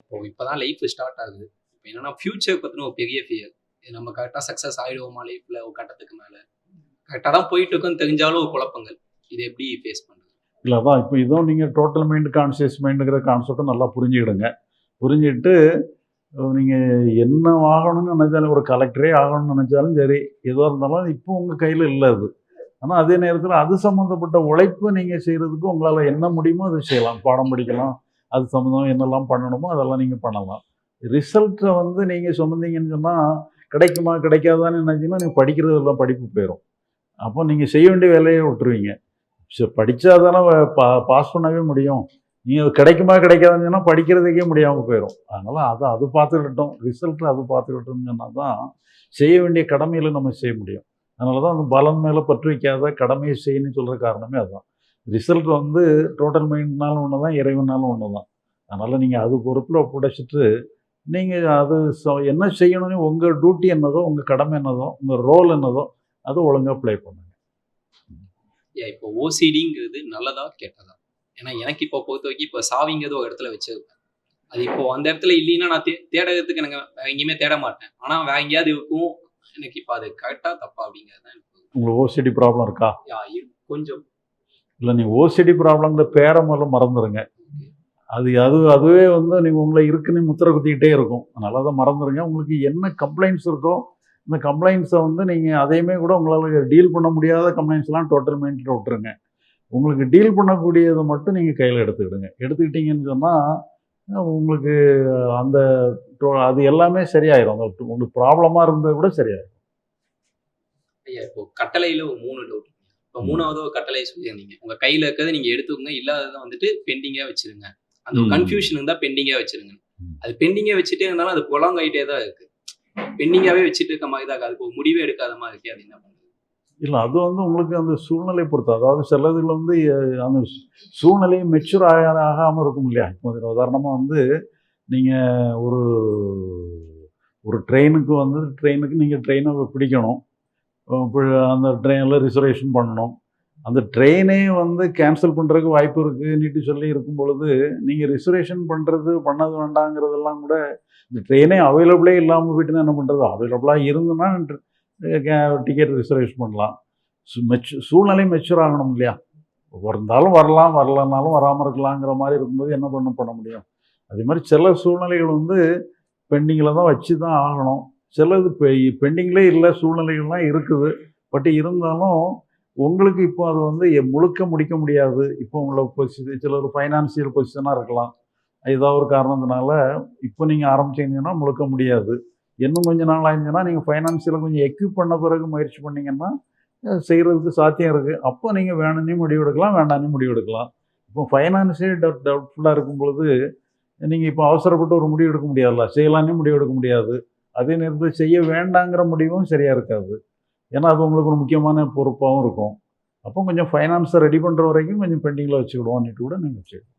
இப்போ இப்போதான் life start ஆகுது. இப்போ என்னன்னா ஃபியூச்சர் பற்றின ஒரு பெரிய ஃபியர் நம்ம கரெக்டாக சக்ஸஸ் ஆகிடுவோமா லைஃப்பில் ஒரு கட்டத்துக்கு மேலே? கரெக்டாக தான் போயிட்டு இருக்கோன்னு தெரிஞ்சாலும் ஒரு குழப்பங்கள். இது எப்படி ஃபேஸ் பண்ணுறது இல்லை அதான் இப்போ இதுவும் நீங்கள் டோட்டல் மைண்ட் கான்சியஸ் மைண்டுங்கிற கான்செப்டை நல்லா புரிஞ்சுக்கிடுங்க. புரிஞ்சுக்கிட்டு நீங்கள் என்ன ஆகணும்னு நினைச்சாலும் ஒரு கலெக்டரே ஆகணும்னு நினைச்சாலும் சரி எதுவாக இருந்தாலும் இப்போ உங்கள் கையில் இல்லை அது. ஆனால் அதே நேரத்தில் அது சம்மந்தப்பட்ட உழைப்பு நீங்கள் செய்கிறதுக்கு உங்களால் என்ன முடியுமோ அதை செய்யலாம். பாடம் படிக்கலாம் அது சம்மந்தம் என்னெல்லாம் பண்ணணுமோ அதெல்லாம் நீங்கள் பண்ணலாம். ரிசல்ட்டை வந்து நீங்கள் சொன்னீங்கன்னு சொன்னால் கிடைக்குமா கிடைக்காதான்னு நினச்சிங்கன்னா நீங்கள் படிக்கிறதெல்லாம் படிப்பு போயிடும் அப்போ நீங்கள் செய்ய வேண்டிய வேலையை விட்டுருவீங்க. சரி படித்தா தானே பா பாஸ் பண்ணவே முடியும். நீங்கள் கிடைக்குமா கிடைக்காதுன்னு சொன்னால் படிக்கிறதுக்கே முடியாமல் போயிடும் அதனால் அதை அது பார்த்துக்கிட்டோம். ரிசல்ட் அது பார்த்துக்கிட்டோம்னு சொன்னால் தான் செய்ய வேண்டிய கடமையில் நம்ம செய்ய முடியும். அதனால தான் அந்த பலன் மேலே பற்று வைக்காத கடமையை செய்யணும்னு சொல்கிற காரணமே அதுதான். ரிசல்ட் வந்து டோட்டல் மைண்ட்னாலும் ஒன்று தான் இறைவனாலும் ஒன்று தான் அதனால் நீங்கள் அது பொறுப்பில் ஒப்படைச்சிட்டு நீங்கள் அது என்ன செய்யணும்னு உங்கள் டியூட்டி என்னதோ உங்கள் கடமை என்னதோ உங்கள் ரோல் என்னதோ அதை ஒழுங்காக ப்ளே பண்ணுங்க. இப்போ ஓசிடிங்கிறது நல்லதா கெட்டதா? ஏன்னா எனக்கு இப்போ பொறுத்த வரைக்கும் இப்போ சாவிங்கிறது ஒரு இடத்துல வச்சிருப்பேன். அது இப்போ அந்த இடத்துல இல்லைன்னா நான் தே தேடுறதுக்கு எனக்கு எங்கேயுமே தேட மாட்டேன். ஆனால் வேற எங்கேயாவது இருக்கும். எனக்கு இப்போ அது கரெக்டாக தப்பா அப்படிங்கிறது தான் எனக்கு உங்களுக்கு ஓசிடி ப்ராப்ளம் இருக்கா? கொஞ்சம். இல்லை நீங்கள் ஓசிடி ப்ராப்ளங்கிற பேரை முதல்ல மறந்துடுங்க அது அது அதுவே வந்து நீங்கள் உங்களை இருக்குன்னு முத்திரை குத்திக்கிட்டே இருக்கும். அதனால அதை மறந்துடுங்க உங்களுக்கு என்ன கம்ப்ளைண்ட்ஸ் இருக்கோ இந்த கம்ப்ளைண்ட்ஸை வந்து நீங்கள் அதையுமே கூட உங்களால் டீல் பண்ண முடியாத கம்ப்ளைண்ட்ஸ்லாம் டோட்டல் மைண்டில் விட்டுருங்க. உங்களுக்கு டீல் பண்ணக்கூடியதை மட்டும் நீங்கள் கையில் எடுத்துக்கிடுங்க. எடுத்துக்கிட்டீங்கன்னு சொன்னால் உங்களுக்கு அந்த அது எல்லாமே சரியாயிரும். உங்களுக்கு ப்ராப்ளமாக இருந்தது கூட சரியாயிரும். ஐயா இப்போ கட்டளையில் ஒரு மூணு டவுட் இப்போ மூணாவது ஒரு கட்டளை சொல்லியிருந்தீங்க. உங்க கையில இருக்கிறத நீங்க எடுத்துக்கோங்க. இல்லாததை வந்துட்டு பெண்டிங்கா வச்சிருங்க. அந்த. கன்ஃபியூஷன் இருந்தா பெண்டிங்கா வச்சிருங்க. அது பெண்டிங்கா வச்சுட்டே இருந்தாலும் அது புலங்க ஆயிட்டே தான் இருக்கு. பெண்டிங்காவே வச்சுட்டு இருக்க மாதிரி தான் இருக்கு. அதுக்கு ஒரு முடிவே எடுக்காத மாதிரி இருக்கு அது என்ன இல்லை அது வந்து உங்களுக்கு அந்த சூழ்நிலை பொறுத்து. அதாவது சிலதில் வந்து அந்த சூழ்நிலை மெச்சூர் ஆக ஆகாமல் இருக்கும் இல்லையா? இப்போ உதாரணமாக வந்து நீங்கள் ஒரு ஒரு ட்ரெயினுக்கு வந்து ட்ரெயினுக்கு நீங்கள் ட்ரெயினை பிடிக்கணும். அந்த ட்ரெயினில் ரிசர்வேஷன் பண்ணணும். அந்த ட்ரெயினே வந்து கேன்சல் பண்ணுறதுக்கு வாய்ப்பு இருக்குன்னுட்டு சொல்லி இருக்கும் பொழுது நீங்கள் ரிசர்வேஷன் பண்ணுறது பண்ணது வேண்டாங்கிறதெல்லாம் கூட இந்த ட்ரெயினே அவைலபிளே இல்லாமல் போயிட்டுனா என்ன பண்ணுறது அவைலபிளாக இருந்துன்னா டிக்கெட் ரிசர்வேஷன் பண்ணலாம். சு மெச்சு சூழ்நிலை மெச்சூர் ஆகணும் இல்லையா? இருந்தாலும் வரலாம் வரலனாலும் வராமல் இருக்கலாங்கிற மாதிரி இருக்கும்போது என்ன பண்ண பண்ண முடியும்? அதே மாதிரி சில சூழ்நிலைகள் வந்து பெண்டிங்கில் தான் வச்சு தான் ஆகணும். சிலது பெண்டிங்லே இல்லை சூழ்நிலைகள்லாம் இருக்குது. பட் இருந்தாலும் உங்களுக்கு இப்போ அது வந்து முழுக்க முடிக்க முடியாது. இப்போ உங்களை பொசிஷன் சில ஒரு ஃபைனான்சியல் பொசிஷனாக இருக்கலாம். ஏதாவது ஒரு காரணத்தினால இப்போ நீங்கள் ஆரம்பிச்சிங்கன்னா முழுக்க முடியாது. இன்னும் கொஞ்ச நாள் ஆயிருந்துச்சுன்னா நீங்கள் ஃபைனான்சியலாக கொஞ்சம் எக்யூப் பண்ண பிறகு முயற்சி பண்ணிங்கன்னா செய்கிறதுக்கு சாத்தியம் இருக்குது அப்போ நீங்கள் வேணும்னே முடிவு எடுக்கலாம் வேண்டாம்னே முடிவு எடுக்கலாம். இப்போ ஃபைனான்சியல் டவுட் டவுட்ஃபுல்லாக இருக்கும் பொழுது நீங்கள் இப்போ அவசரப்பட்டு ஒரு முடிவு எடுக்க முடியாதுல்ல? செய்யலான்னே முடிவு எடுக்க முடியாது. அதே நேரத்தில் செய்ய வேண்டாங்கிற முடிவும் சரியாக இருக்காது. ஏன்னா அது உங்களுக்கு ஒரு முக்கியமான பொறுப்பாகவும் இருக்கும். அப்போ கொஞ்சம் ஃபைனான்ஸை ரெடி பண்ணுற வரைக்கும் கொஞ்சம் பெண்டிங்கில் வச்சுக்கிடுவோம்னுட்டு கூட நீங்கள் வச்சுக்கிடுவோம்